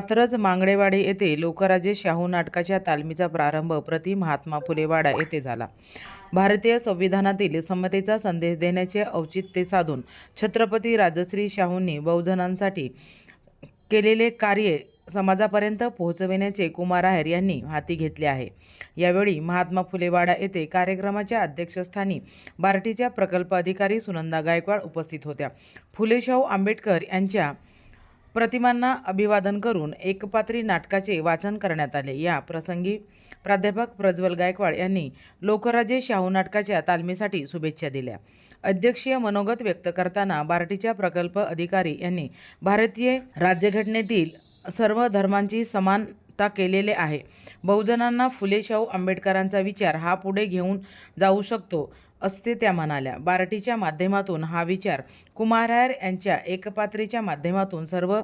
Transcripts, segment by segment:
कात्रज मांगडेवाडी येथे लोकराजे शाहू नाटकाच्या तालमीचा प्रारंभ प्रति महात्मा फुलेवाडा येथे झाला. भारतीय संविधानातील समतेचा संदेश देण्याचे औचित्य साधून छत्रपती राजश्री शाहूंनी बहुजनांसाठी केलेले कार्य समाजापर्यंत पोहोचविण्याचे कुमार आहेर यांनी हाती घेतले आहे. यावेळी महात्मा फुलेवाडा येथे कार्यक्रमाच्या अध्यक्षस्थानी बार्टीच्या प्रकल्प अधिकारी सुनंदा गायकवाड उपस्थित होत्या. फुले शाहू आंबेडकर यांच्या प्रतिमांना अभिवादन करून एकपात्री नाटकाचे वाचन करण्यात आले. या प्रसंगी प्राध्यापक प्रज्वल गायकवाड यांनी लोकराजे शाहू नाटकाच्या तालमीसाठी शुभेच्छा दिल्या. अध्यक्षीय मनोगत व्यक्त करताना बार्टीच्या प्रकल्प अधिकारी यांनी भारतीय राज्यघटनेतील सर्व धर्मांची समानता केलेले आहे. बहुजनांना फुले शाहू आंबेडकरांचा विचार हा पुढे घेऊन जाऊ शकतो. असते त्या म्हणाल्या बार्टीच्या माध्यमातून हा विचार कुमारायर यांच्या एकपात्रीच्या माध्यमातून सर्व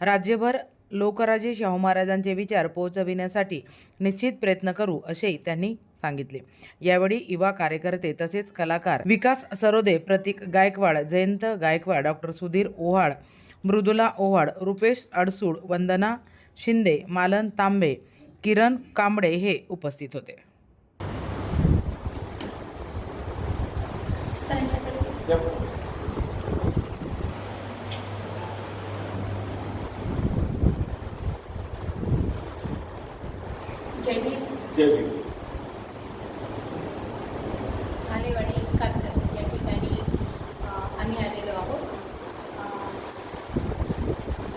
राज्यभर लोकराजे शाहू महाराजांचे विचार पोहोचविण्यासाठी निश्चित प्रयत्न करू असेही त्यांनी सांगितले. यावेळी युवा कार्यकर्ते तसेच कलाकार विकास सरोदे प्रतीक गायकवाड जयंत गायकवाड डॉक्टर सुधीर ओहाळ मृदुला ओहाड रुपेश अडसूड वंदना शिंदे मालन तांबे किरण कांबळे हे उपस्थित होते. जय भीम. आलेवाडी कात्रज या ठिकाणी आम्ही आलेलो आहोत.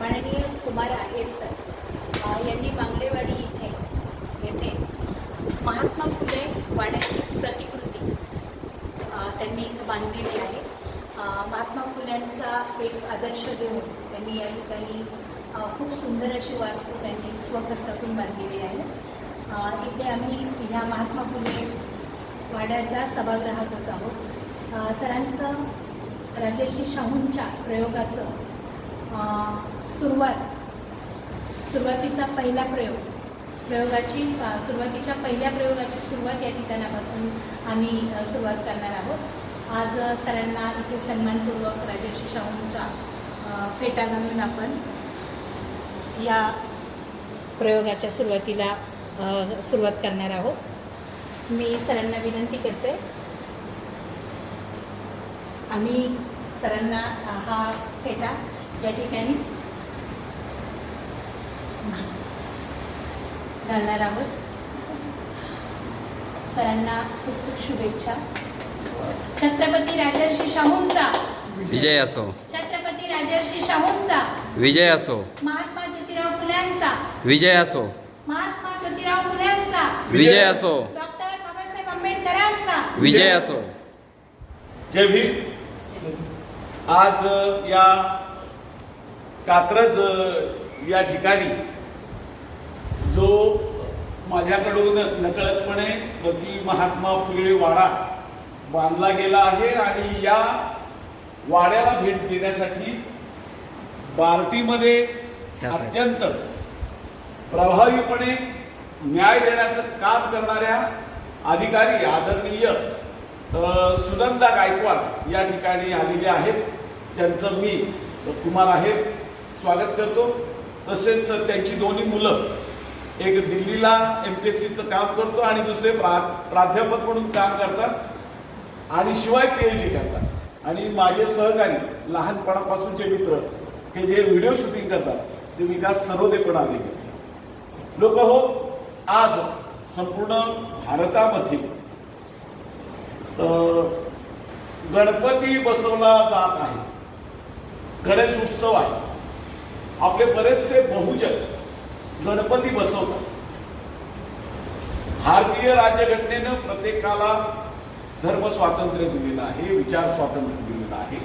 माननीय कुमार आहेर सर अ, यांनी मांगडेवाडी इथे येथे महात्मा फुले वाड्याची प्रतिकृती अ, त्यांनी इथं बांधलेली आहे अ, महात्मा फुल्यांचा एक आदर्श देऊन त्यांनी या ठिकाणी खूप सुंदर अशी वास्तू त्यांनी स्वखर्चातून बांधलेली आहे. इथे आम्ही ह्या महात्मा फुले वाड्याच्या सभागृहातच आहोत. सरांचं राजश्री शाहूंच्या प्रयोगाचं सुरुवात सुरुवातीचा पहिला प्रयोग प्रयोगाची सुरुवातीच्या पहिल्या प्रयोगाची सुरुवात या ठिकाणापासून आम्ही सुरुवात करणार आहोत. आज सरांना इथे सन्मानपूर्वक राजर्षी शाहूंचा फेटा घालून आपण या प्रयोगाच्या सुरुवातीला सुरुवात करणार आहोत. मी सरांना विनंती करते. आम्ही सरांना हा फेटा या ठिकाणी घालणार आहोत. सरांना खूप खूप शुभेच्छा. छत्रपती राजर्षी शाहूंचा. विजय असो. छत्रपती राजर्षी शाहूंचा. विजय असो. महात्मा ज्योतिराव फुल्यांचा. विजय असो. महात्मा ज्योतिराव फुल्यांचा. विजय असो. डॉक्टर बाबासाहेब आंबेडकरांचा. विजय असो. जय भीम. आज या कात्रज या ठिकाणी जो माझ्याकडून नकळतपणे प्रति महात्मा फुले वाडा बांधला गेला आहे आणि या वाड्याला भेट देण्यासाठी बार्टीमध्ये. अत्यंत प्रभावीपणे न्याय देण्याचं काम करणाऱ्या अधिकारी आदरणीय सुनंदा गायकवाड या ठिकाणी आलेले आहेत. त्यांचं मी कुमार आहे. स्वागत करतो. तसेच त्यांची दोन्ही मुलं एक दिल्लीला एम पी एस सीचं काम करतो आणि दुसरे प्रा प्राध्यापक म्हणून काम करतात. आणि शिवाय पी एच डी करतात. आणि माझे सहकारी लहानपणापासूनचे मित्र हे जे व्हिडिओ शूटिंग करतात ते विकास सरोदे पण लोक हो आज संपूर्ण भारतामध्ये गणपती बसवला जात आहे. गणेश उत्सव आहे. आपले बरेचसे बहुजन गणपती बसवतात. भारतीय राज्यघटनेनं प्रत्येकाला धर्म स्वातंत्र्य दिलेलं आहे विचार स्वातंत्र्य दिलेलं आहे.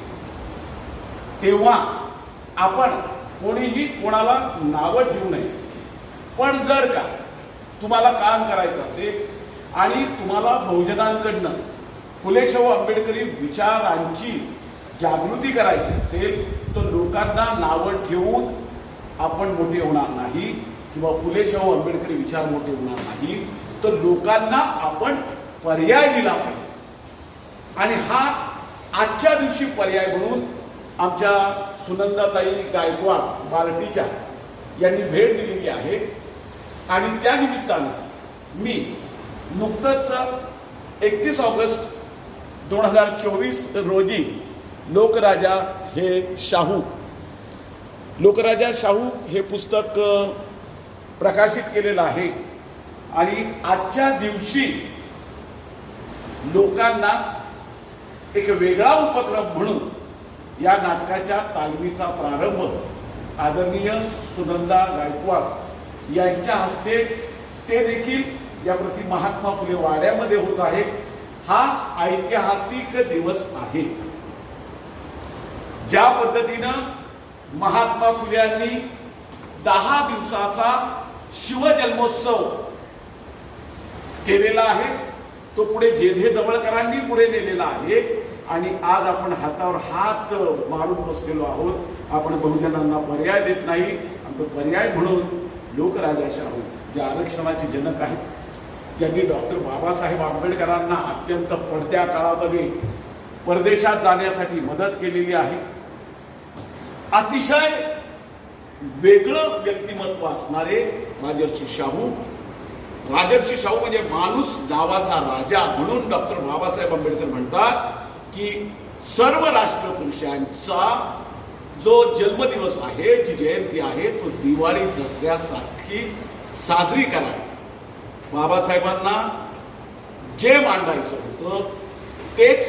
तेव्हा आपण कोणीही कोणाला नावं ठेवू नये. पण जर का तुम्हाला काम करायचं असेल आणि तुम्हाला बहुजनांकडनं फुले आंबेडकरी विचारांची जागृती करायची असेल तर लोकांना नावं ठेवून आपण मोठे होणार नाही किंवा फुलेशाहू आंबेडकरी विचार मोठे होणार नाही. तर लोकांना आपण पर्याय दिला पाहिजे. आणि हा आजच्या दिवशी पर्याय म्हणून आमच्या सुनंदाताई गायकवाड बार्टीच्या यांनी भेट दिलेली आहे. आणि त्या निमित्तानं मी नुकतंच एकतीस ऑगस्ट दोन हजार चोवीस रोजी लोकराजा हे शाहू लोकराजा शाहू हे पुस्तक प्रकाशित केलेलं आहे. आणि आजच्या दिवशी लोकांना एक वेगळा उपक्रम म्हणून या नाटकाच्या तालमीचा प्रारंभ आदरणीय सुनंदा गायकवाड यांच्या हस्ते ते देखील या प्रति महात्मा फुले वाड्यामध्ये होत आहे. हा ऐतिहासिक दिवस आहे. ज्या पद्धतीनं महात्मा फुल्यांनी दहा दिवसाचा शिवजन्मोत्सव केलेला आहे तो पुढे जेधे जवळकरांनी पुढे नेलेला आहे. आणि आज आपण हातावर हात मारून बसलेलो आहोत. आपण बहुजनांना पर्याय देत नाही. आणि तो पर्याय म्हणून लोकराजा शाहू जे आरक्षणाचे जनक आहेत ज्यांनी डॉक्टर बाबासाहेब आंबेडकरांना अत्यंत पडत्या काळामध्ये परदेशात जाण्यासाठी मदत केलेली आहे. अतिशय वेगळं व्यक्तिमत्व असणारे राजर्षी शाहू राजर्षी शाहू म्हणजे माणूस गावाचा राजा म्हणून डॉक्टर बाबासाहेब आंबेडकर म्हणतात. की सर्व राष्ट्रपुरुषांचा जो जन्मदिवस आहे जी जयंती आहे तो दिवाळी दसऱ्यासारखी साजरी करावी. बाबासाहेबांना जे मांडायचं होतं तेच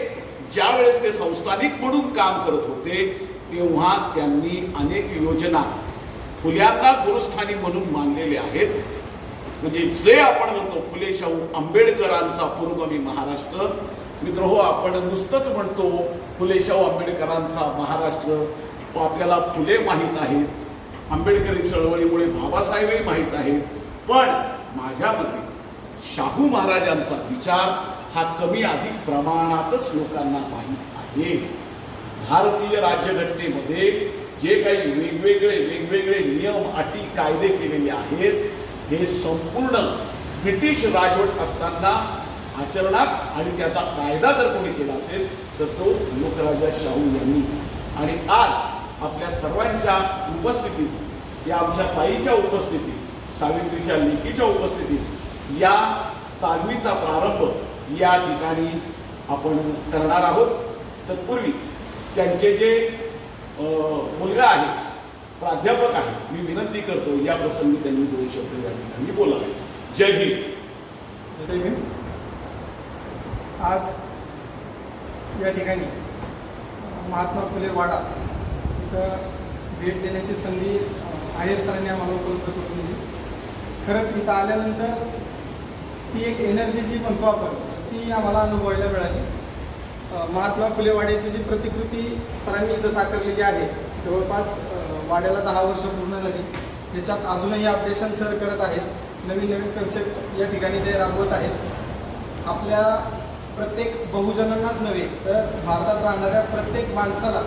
ज्या वेळेस ते संस्थानिक म्हणून काम करत होते तेव्हा त्यांनी अनेक योजना फुल्यांना गुरुस्थानी म्हणून मानलेले आहेत. म्हणजे जे आपण म्हणतो फुले शाहू आंबेडकरांचा पुरोगामी महाराष्ट्र मित्र हो आपण नुसतंच म्हणतो फुले शाहू आंबेडकरांचा महाराष्ट्र. तो आपल्याला फुले माहीत आहेत आंबेडकरी चळवळीमुळे बाबासाहेबही माहीत आहेत पण माझ्या मते शाहू महाराजांचा विचार हा कमी अधिक प्रमाणातच लोकांना माहीत आहे. भारतीय राज्यघटनेमध्ये जे काही वेगवेगळे वेगवेगळे नियम अटी कायदे केलेले आहेत हे संपूर्ण ब्रिटिश राजवट असताना आचरणात आणि त्याचा कायदा जर कोणी केला असेल तर तो लोकराजा शाहू यांनी. आणि आज आपल्या सर्वांच्या उपस्थितीत या आमच्या ताईच्या उपस्थितीत सावित्रीच्या लेकीच्या उपस्थितीत या तालमीचा प्रारंभ या ठिकाणी आपण करणार आहोत. तत्पूर्वी त्यांचे जे मुलगा आहे प्राध्यापक आहे मी विनंती करतो या प्रसंगी त्यांनी दोन शब्द या ठिकाणी बोलावे. जय हिंद. जय हिंद. आज या ठिकाणी महात्मा फुले वाडा इथं भेट देण्याची संधी आहेर सरांनी आम्हाला उपलब्ध करून दिली. खरंच इथं आल्यानंतर ती एक एनर्जी जी म्हणतो आपण ती आम्हाला अनुभवायला मिळाली. महात्मा फुले वाड्याची जी प्रतिकृती सरांनी इथं साकारलेली आहे जवळपास वाड्याला दहा वर्ष पूर्ण झाली. त्याच्यात अजूनही अपडेशन सर करत आहेत. नवीन नवीन कन्सेप्ट या ठिकाणी ते राबवत आहेत. आपल्या प्रत्येक बहुजनांनाच नव्हे तर भारतात राहणाऱ्या प्रत्येक माणसाला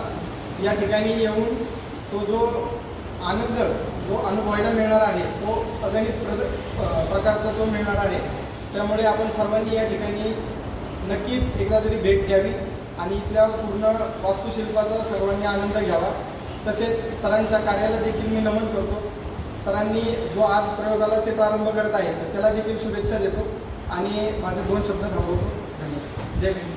या ठिकाणी येऊन तो जो आनंद जो अनुभवायला मिळणार आहे तो अगणित प्र प्रकारचा तो मिळणार आहे. त्यामुळे आपण सर्वांनी या ठिकाणी नक्कीच एकदा तरी भेट घ्यावी आणि इथल्या पूर्ण वास्तुशिल्पाचा सर्वांनी आनंद घ्यावा. तसेच सरांच्या कार्याला देखील मी नमन करतो. सरांनी जो आज प्रयोगाला ते प्रारंभ करत आहे तर त्याला देखील शुभेच्छा देतो आणि माझे दोन शब्द थांबवतो. धन्यवाद जय भीम